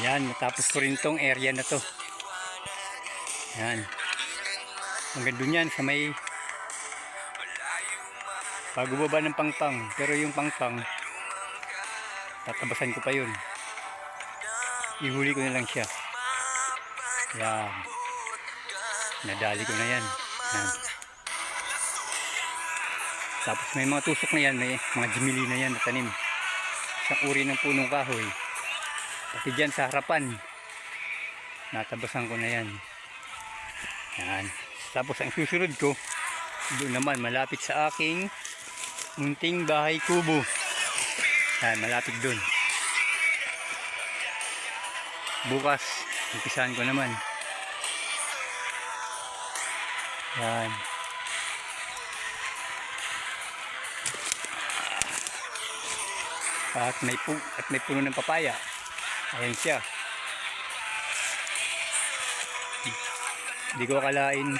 Yan, natapos ko rin tong area na to. Yan. Hanggang dun yan sa may pagubaba ng pangpang. Pero yung pangpang, tatabasan ko pa yun. Ihuli ko na lang siya. Yan. Nadali ko na yan. Yan. Tapos may mga tusok na yan, may mga jimili na yan na tanim. Isang uri ng punong kahoy. Pati dyan sa harapan. Natabasan ko na yan. Yan. Tapos ang susunod ko, doon naman malapit sa aking munting bahay kubo. Yan, malapit doon. Bukas, umpisahan ko naman. Yan. At may pu at may puno ng papaya. Ayan siya. Hindi ko akalain.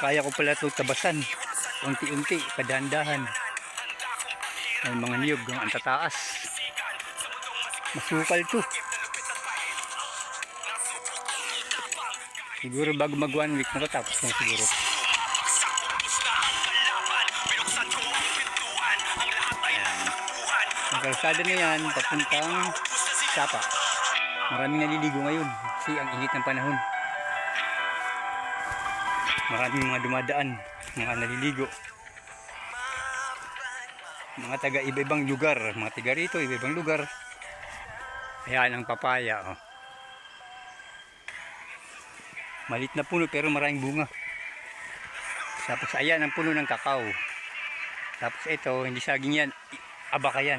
Kaya ko pala ito tabasan. Unti-unti, kadahan-dahan. May mga niyog, ang tataas. Masukal to. Siguro bago mag one week nakatapos na siguro. Ang kalsada na yan, papuntang Sapa. Maraming naliligo ngayon kasi ang init ng panahon. Maraming mga dumadaan, mga naliligo. Mga taga iba-ibang lugar, mga taga rito, iba-ibang lugar. Ayan ang papaya. Oh. Malit na puno pero maraming bunga. Tapos ayan ang puno ng kakao. Tapos ito, hindi saging yan, abaka yan.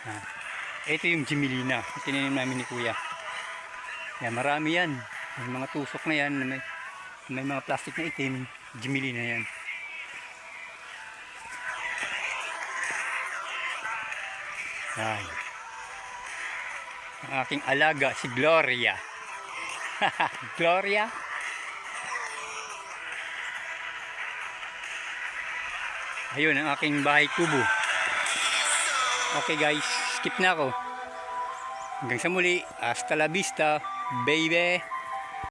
Ah, ito yung Jimilina, tinanim namin ni Kuya. Yan, marami yan. May mga tusok na yan, may, may mga plastic na itim, Jimilina yan. Yan. Ang aking alaga, si Gloria. Gloria? Ayun, ang aking bahay kubo. Okay guys, skip na ako. Hanggang sa muli. Hasta la vista, baby.